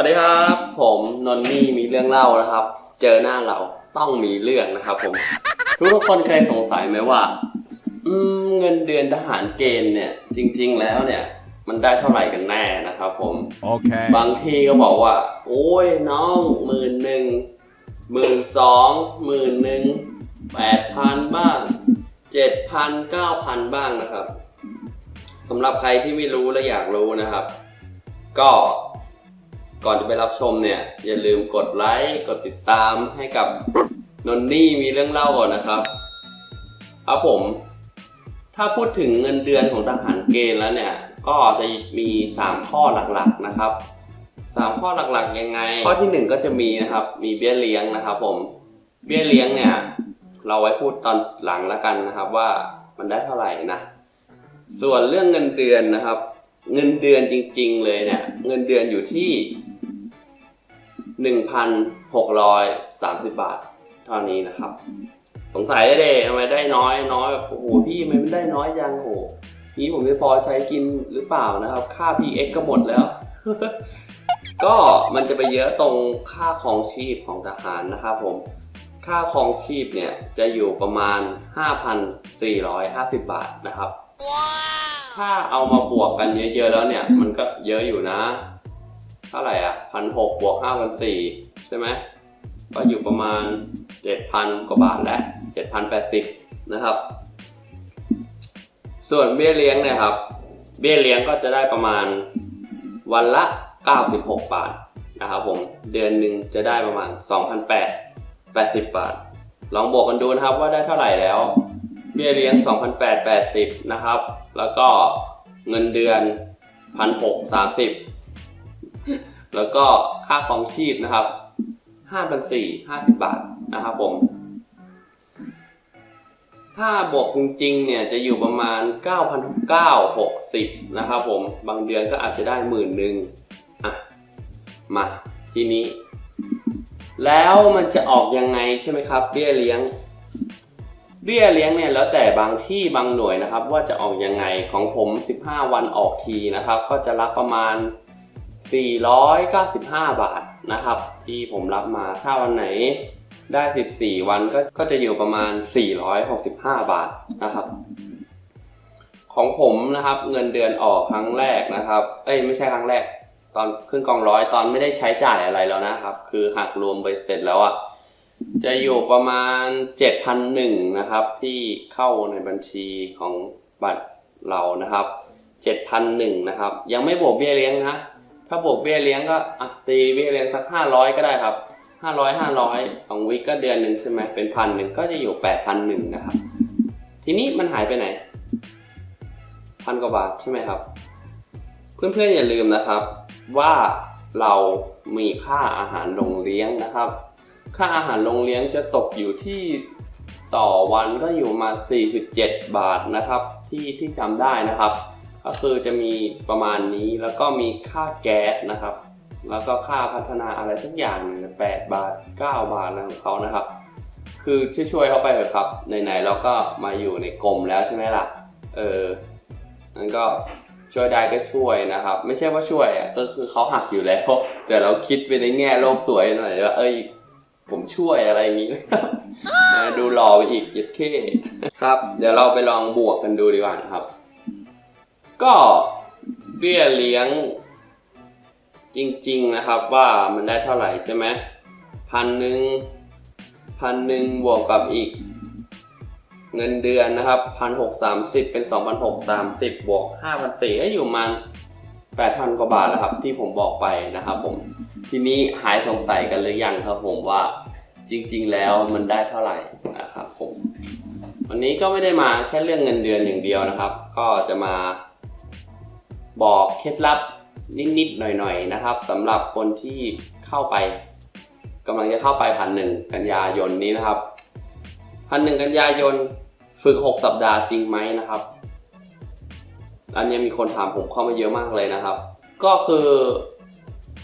วัสดีครับ ผมนนนี่มีเรื่องเล่านะครับ เจอหน้าเราต้องมีเรื่องนะครับ ผม ทุกทุกคนเคยสงสัยไหมว่า อืมเงินเดือนทหารเกณฑ์เนี่ย จริง ๆ แล้วเนี่ย มันได้เท่าไหร่กันแน่นะครับ ผม Okay. บางที่ก็บอกว่า โอ้ยน้องหมื่นหนึ่งหมื่นสองหมื่นหนึ่งแปดพันบ้างเจ็ดพันเก้าพันบ้างนะครับสำหรับใครที่ไม่รู้และอยากรู้นะครับ ก็ ก่อนจะไปรับชมเนี่ย อย่าลืมกดไลค์กดติดตามให้กับนนนี่มีเรื่องเล่าก่อนนะครับครับผม ถ้าพูดถึงเงินเดือนของทหารเกณฑ์แล้วเนี่ย ก็จะมี3ข้อหลักๆนะครับ3ข้อหลักๆยังไง ข้อที่ 1 ก็จะมีนะครับ มีเบี้ยเลี้ยงนะครับ ผมเบี้ยเลี้ยงเนี่ย เราไว้พูดตอนหลังแล้วกันนะครับว่ามันได้เท่าไหร่นะส่วนเรื่องเงินเดือนนะครับ เงินเดือนจริง ๆ เลยเนี่ย เงินเดือนอยู่ที่ 1,630 บาท เท่านี้นะครับ สงสัยได้ทำไมได้น้อยน้อยแบบโอ้โหพี่ทำไมมันได้น้อยจังโอ้โหนี้ผมจะพอใช้กินหรือเปล่านะครับ ค่า PX ก็หมดแล้ว ก็มันจะไปเยอะตรงค่าของชีพของทหารนะครับผมค่าของชีพเนี่ยจะอยู่ประมาณ 5,450 บาทนะครับ ถ้าเอามาบวกกันเยอะๆแล้วเนี่ย มันก็เยอะอยู่นะ เท่าไหร่อะพันหกบวกห้าพันสี่ใช่ไหมก็อยู่ประมาณเจ็ดพันกว่าบาทแล้วเจ็ดพันแปดสิบนะครับ ส่วนเบี้ยเลี้ยงเนี่ยครับ เบี้ยเลี้ยงก็จะได้ประมาณวันละ 96 บาทนะครับผมเดือนหนึ่งจะได้ประมาณ 2,880 บาท ลองบวกกันดูนะครับว่าได้เท่าไหร่แล้ว เบี้ยเลี้ยง 2,880 นะครับ แล้วก็เงินเดือน 1,630 แล้วก็ค่าครองชีพนะครับ5,450 บาทนะครับผม ถ้าบวกจริงๆเนี่ยจะอยู่ประมาณ 9,960 นะครับผม บางเดือนก็อาจจะได้หมื่นหนึ่งอะ มาทีนี้ แล้วมันจะออกยังไงใช่ไหมครับ เบี้ยเลี้ยง เบี้ยเลี้ยงเนี่ยแล้วแต่บางที่บางหน่วยนะครับ ว่าจะออกยังไงของผม 15 วันออกทีนะครับ ก็จะรับประมาณ 495 บาทนะครับ ที่ผมรับมาถ้าวันไหนได้ 14 วันก็ก็จะอยู่ประมาณ 465 บาทนะครับ ของผมนะครับเงินเดือนออกครั้งแรกนะครับ เอ้ยไม่ใช่ครั้งแรก ตอนขึ้นกองร้อยตอนไม่ได้ใช้จ่ายอะไรแล้วนะครับ คือหักรวมไปเสร็จแล้วอะ่ะจะอยู่ประมาณ 7,001นะครับ ที่เข้าในบัญชีของบัตรเรานะครับ 7,001นะครับ ยังไม่บวกเบี้ยเลี้ยงนะ ถ้าบวกเบี้ยเลี้ยงก็อะตีเบี้ยเลี้ยงสัก500ก็ได้ครับ500 500ของวิกก็เดือนหนึ่งใช่ไหมเป็นพันหนึ่งก็จะอยู่8,001นะครับ ทีนี้มันหายไปไหนพันกว่าบาทใช่ไหมครับ เพื่อนๆอย่าลืมนะครับ ว่าเรามีค่าอาหารโรงเลี้ยงนะครับ ค่าอาหารโรงเลี้ยงจะตกอยู่ที่ต่อวันก็อยู่มา 47 บาทนะครับ ที่ที่จำได้นะครับ ก็คือจะมีประมาณนี้แล้วก็มีค่าแก๊สนะครับ แล้วก็ค่าพัฒนาอะไรสักอย่างหนึ่ง8บาท 9 บาทอะไรของเขานะครับ คือช่วยๆเขาไปเถอะครับไหนๆเราก็มาอยู่ในกรมแล้วใช่ไหมล่ะเออนั่นก็ช่วยได้ก็ช่วยนะครับ ไม่ใช่ว่าช่วยอะก็คือเขาหักอยู่แล้วแต่เราคิดไปในแง่โลกสวยหน่อยว่าเอ้ยผมช่วยอะไรอย่างนี้นะครับดูหล่อไปอีกเย็ดเข้ครับ เดี๋ยวเราไปลองบวกกันดูดีกว่านะครับ ก็เบี้ยเลี้ยง จริง ๆนะครับว่ามันได้เท่าไหร่ใช่ไหมพันหนึ่งพันหนึ่งบวกกับอีก เงินเดือนนะครับพันหกสามสิบเป็นสองพันหกสามสิบบวกห้าพันสี่ก็อยู่ประมาแปดพันกว่าบาทแล้วครับ ที่ผมบอกไปนะครับผมทีนี้หายสงสัยกันหรือยังครับผมว่าจริง ๆ แล้วมันได้เท่าไหร่นะครับผมวันนี้ก็ไม่ได้มาแค่เรื่องเงินเดือนอย่างเดียวนะครับ ก็จะมา บอกเคล็ดลับนิดๆหน่อยๆนะครับสำหรับคนที่เข้าไปกำลังจะเข้าไปพันหนึ่งกันยายนนี้นะครับพันหนึ่งกันยายนฝึก 6 สัปดาห์จริงไหมนะครับ อันนี้มีคนถามผมเข้ามาเยอะมากเลยนะครับ ก็คือ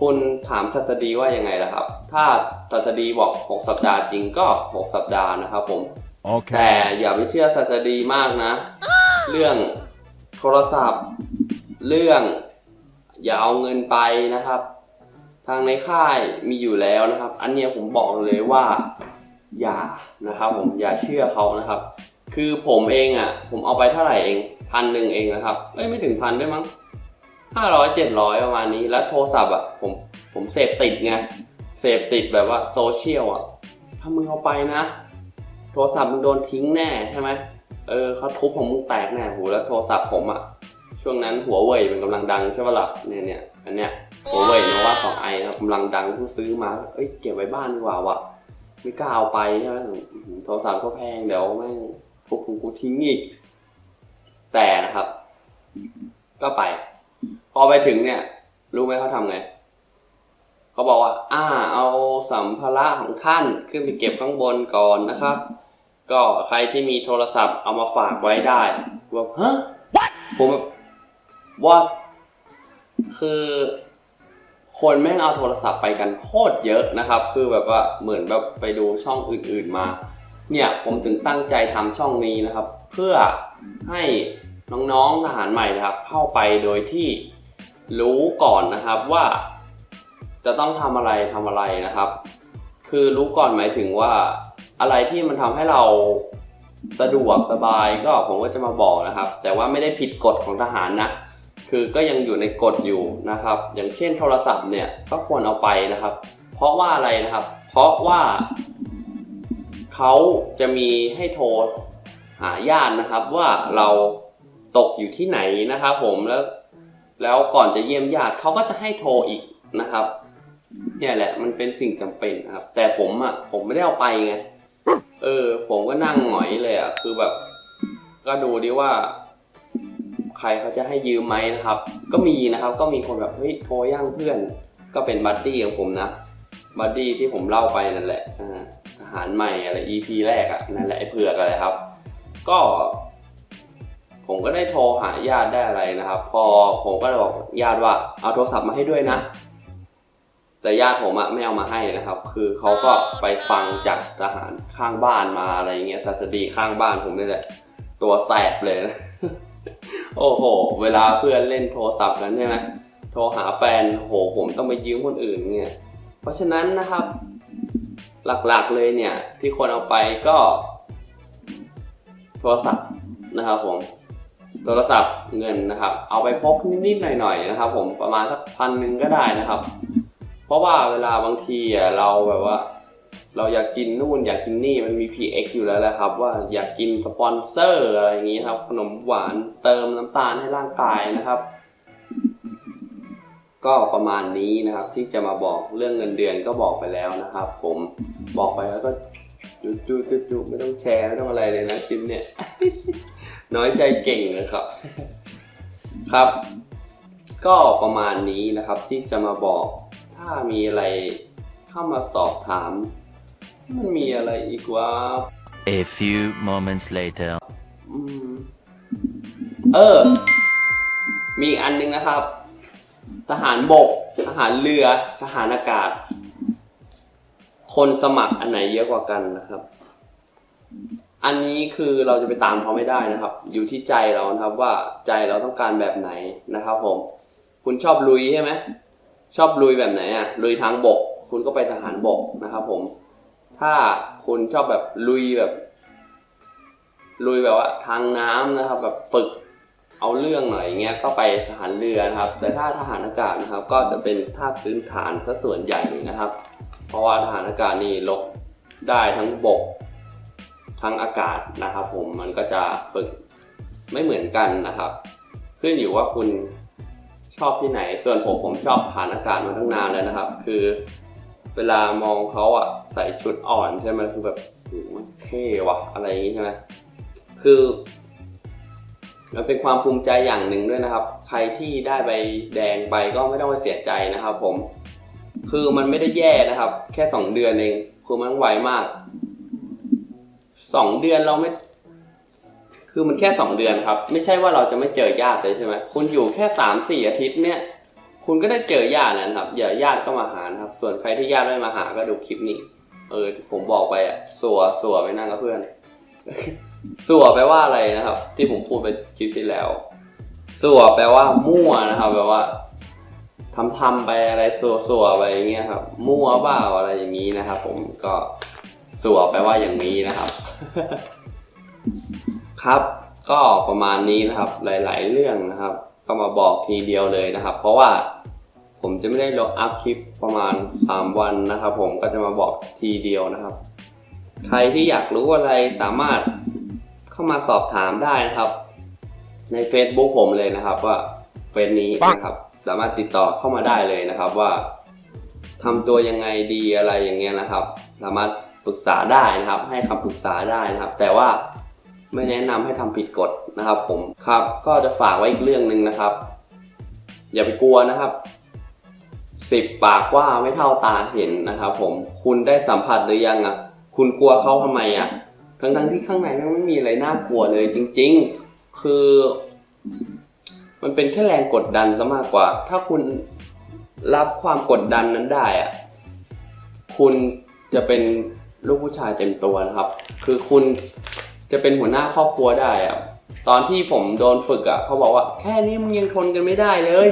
คุณถามสัตดีว่ายังไงล่ะครับ ถ้าสัตดีบอก 6 สัปดาห์จริงก็ 6 สัปดาห์นะครับผมแต่ Okay. อย่าไปเชื่อสัตดีมากนะ เรื่องโทรศัพท์ เรื่องอย่าเอาเงินไปนะครับ ทางในค่ายมีอยู่แล้วนะครับ อันเนี้ยผมบอกเลยว่าอย่านะครับ ผมอย่าเชื่อเขานะครับ คือผมเองอะ ผมเอาไปเท่าไหร่เองพันหนึ่งเองนะครับเอ้ยไม่ถึงพันด้วยมั้งห้าร้อยเจ็ดร้อยประมาณนี้แล้วโทรศัพท์อะผมผมเสพติดไงเสพติดแบบว่าโซเชียลอะถ้ามึงเอาไปนะ โทรศัพท์มึงโดนทิ้งแน่ใช่ไหมเออเขาทุบของมึงแตกแน่โหแล้วโทรศัพท์ผมอะ ช่วงนั้นหัวเว่ยมันกำลังดังใช่ปะล่ะเนี่ยเนี่ยอันเนี้ยหัวเว่ยโนวาของไอนะครับกำลังดังเพิ่งซื้อมาเอ้ยเก็บไว้บ้านดีกว่าวะไม่กล้าเอาไปใช่ไหมอื้อหือโทรศัพท์ก็แพงเดี๋ยวแม่งพวกกูทิ้งอีก แต่นะครับ ก็ไป พอไปถึงเนี่ย รู้ไหมเขาทำไงเขาบอกว่า อ่า เอาสัมภาระของท่านขึ้นไปเก็บข้างบนก่อนนะครับ ก็ใครที่มีโทรศัพท์เอามาฝากไว้ได้ว่าฮะผมแบบ ว่าคือคนแม่งเอาโทรศัพท์ไปกันโคตรเยอะนะครับ คือแบบว่าเหมือนแบบไปดูช่องอื่นๆมา เนี่ยผมถึงตั้งใจทำช่องนี้นะครับ เพื่อให้น้องๆทหารใหม่นะครับ เข้าไปโดยที่รู้ก่อนนะครับว่า จะต้องทำอะไรทำอะไรนะครับ คือรู้ก่อนหมายถึงว่าอะไรที่มันทำให้เราสะดวกสบายก็ผมก็จะมาบอกนะครับ แต่ว่าไม่ได้ผิดกฎของทหารนะ คือก็ยังอยู่ในกฎอยู่นะครับ อย่างเช่นโทรศัพท์เนี่ยก็ควรเอาไปนะครับ เพราะว่าอะไรนะครับ เพราะว่าเขาจะมีให้โทรหาญาตินะครับว่าเราตกอยู่ที่ไหนนะครับ ผมแล้ว แล้วก่อนจะเยี่ยมญาติเขาก็จะให้โทรอีกนะครับเนี่ยแหละมันเป็นสิ่งจำเป็นครับ แต่ผมอะผมไม่ได้เอาไปไงเออ ผมก็นั่งหงอยเลยอะคือแบบ ก็ดูดิว่า ใครเขาจะให้ยืมไหมนะครับ ก็มีนะครับ ก็มีคนแบบเฮ้ยโทรย่างเพื่อน ก็เป็นบัดดี้ของผมนะบัดดี้ที่ผมเล่าไปนั่นแหละอาทหารใหม่อะไร EP แรกอะนั่นแหละไอ้เผือกอะไรครับ ก็ ผมก็ได้โทรหาญาติได้อะไรนะครับ พอผมก็เลยบอกญาติว่าเอาโทรศัพท์มาให้ด้วยนะแต่ญาติผมอะไม่เอามาให้นะครับ คือเขาก็ไปฟังจากทหารข้างบ้านมาอะไรเงี้ยสัสดีข้างบ้านผมนี่แหละ ตัวแสบเลยนะ โอ้โห เวลาเพื่อนเล่นโทรศัพท์กันใช่ไหมโทรหาแฟนโหผมต้องไปยืมคนอื่นเนี่ย เพราะฉะนั้นนะครับ หลักๆเลยเนี่ย ที่คนเอาไปก็ โทรศัพท์นะครับผมโทรศัพท์เงินนะครับ เอาไปพกนิดๆหน่อยๆนะครับ ผมประมาณสักพันหนึ่งก็ได้นะครับ เพราะว่าเวลาบางทีเราแบบว่า เราอยากกินนู่นอยากกินนี่มันมี PX อยู่แล้วแหละครับ ว่าอยากกินสปอนเซอร์อะไรอย่างนี้ครับ ขนมหวานเติมน้ำตาลให้ร่างกายนะครับ ก็ประมาณนี้นะครับ ที่จะมาบอกเรื่องเงินเดือนก็บอกไปแล้วนะครับ ผมบอกไปแล้วก็จุดจุดจุดจุดไม่ต้องแชร์ไม่ต้องอะไรเลยนะคลิปเนี่ย น้อยใจเก่งเลยครับ ครับ ก็ประมาณนี้นะครับที่จะมาบอกถ้ามีอะไรเข้ามาสอบถาม มันมีอะไรอีกวะ A few moments later. อืมเออ มีอีกอันหนึงนะครับ ทหารบก ทหารเรือ ทหารอากาศ คนสมัครอันไหนเยอะกว่ากันนะครับ อันนี้คือเราจะไปตามเขาไม่ได้นะครับ อยู่ที่ใจเรานะครับว่าใจเราต้องการแบบไหนนะครับผม คุณชอบลุยใช่ไหม ชอบลุยแบบไหนอะ ลุยทางบก คุณก็ไปทหารบกนะครับผม ถ้าคุณชอบแบบลุยแบบ ลุยแบบว่าทางน้ำนะครับ แบบฝึกเอาเรื่องหน่อยอย่างเงี้ยก็ไปทหารเรือนะครับ แต่ถ้าทหารอากาศนะครับ ก็จะเป็นท่าพื้นฐานซะส่วนใหญ่นะครับ เพราะว่าทหารอากาศนี่ลบได้ทั้งบกทั้งอากาศนะครับ ผมมันก็จะฝึกไม่เหมือนกันนะครับ ขึ้นอยู่ว่าคุณชอบที่ไหน ส่วนผมผมชอบทหารอากาศมาตั้งนานแล้วนะครับ คือ เวลามองเขาอะใส่ชุดอ่อนใช่ไหมคือแบบโอ้โหเท่ว่ะอะไรอย่างงี้ใช่ไหมคือมันเป็นความภูมิใจอย่างหนึ่งด้วยนะครับ ใครที่ได้ใบแดงไปก็ไม่ต้องไปเสียใจนะครับ ผม คือมันไม่ได้แย่นะครับ แค่สองเดือนเองคือมันไวมากสองเดือนเราไม่ คือมันแค่สองเดือนครับ ไม่ใช่ว่าเราจะไม่เจอญาติเลยใช่ไหมคุณอยู่แค่สามสี่อาทิตย์เนี่ย คุณก็ได้เจอญาติแล้วนะครับอย่าญาติก็มาหานครับ ส่วนใครที่ญาติไม่มาหาก็ดูคลิปนี้ เออ ผมบอกไปอะสัวสัวไปนั่งกับเพื่อนสัวแปลว่าอะไรนะครับ ที่ผมพูดไปคลิปที่แล้วสัวแปลว่ามั่วนะครับแปลว่าทำทำไปอะไรสัวๆไปอย่างเงี้ยครับ มั่วเปล่าอะไรอย่างนี้นะครับ ผมก็สัวไปว่าอย่างนี้นะครับ ครับ ก็ประมาณนี้นะครับ หลาย ๆ เรื่องนะครับ ก็มาบอกทีเดียวเลยนะครับ เพราะว่าผมจะไม่ได้ลงอัพคลิปประมาณ 3 วันนะครับ ผมก็จะมาบอกทีเดียวนะครับ ใครที่อยากรู้อะไรสามารถเข้ามาสอบถามได้นะครับ ใน Facebook ผมเลยนะครับว่าเฟซนี้นะครับ สามารถติดต่อเข้ามาได้เลยนะครับว่าทำตัวยังไงดีอะไรอย่างเงี้ยนะครับ สามารถปรึกษาได้นะครับ ให้คำปรึกษาได้นะครับ แต่ว่า ไม่แนะนำให้ทำผิดกฎนะครับ ผมครับ ก็จะฝากไว้อีกเรื่องหนึ่งนะครับ อย่าไปกลัวนะครับสิบปากว่าไม่เท่าตาเห็นนะครับ ผมคุณได้สัมผัสหรือยังอะ คุณกลัวเขาทำไมอะทั้งทั้งๆที่ข้างในมันไม่มีอะไรน่ากลัวเลยจริง ๆ คือ มันเป็นแค่แรงกดดันซะมากกว่า ถ้าคุณรับความกดดันนั้นได้อะคุณจะเป็นลูกผู้ชายเต็มตัวนะครับ คือคุณ จะเป็นหัวหน้าครอบครัวได้อะตอนที่ผมโดนฝึกอะเขาบอกว่า แค่นี้มึงยังทนกันไม่ได้เลย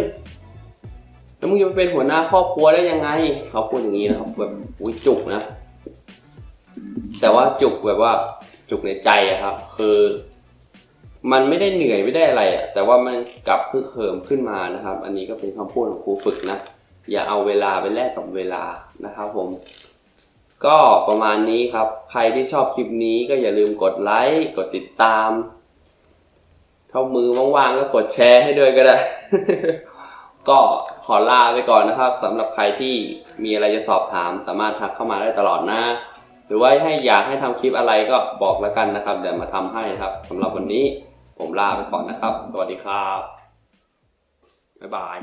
แล้วมึงจะไปเป็นหัวหน้าครอบครัวได้ยังไง เขาพูดอย่างนี้นะครับแบบอุ้ยจุกนะ แต่ว่าจุกแบบว่าจุกในใจอะครับ คือ มันไม่ได้เหนื่อยไม่ได้อะไรอะแต่ว่ามันกลับเพึกเหิมขึ้นมานะครับ อันนี้ก็เป็นคำพูดของครูฝึกนะอย่าเอาเวลาไปแลกกับเวลานะครับผม ก็ประมาณนี้ครับ ใครที่ชอบคลิปนี้ก็อย่าลืมกดไลค์กดติดตามเท่ามือว่างๆก็กดแชร์ให้ด้วยก็ได้ ก็ขอลาไปก่อนนะครับสำหรับใครที่มีอะไรจะสอบถาม สามารถทักเข้ามาได้ตลอดนะ หรือว่าให้อยากให้ทำคลิปอะไรก็บอกแล้วกันนะครับ เดี๋ยวมาทำให้ครับสำหรับวันนี้ผมลาไปก่อนนะครับ สวัสดีครับ บ๊ายบาย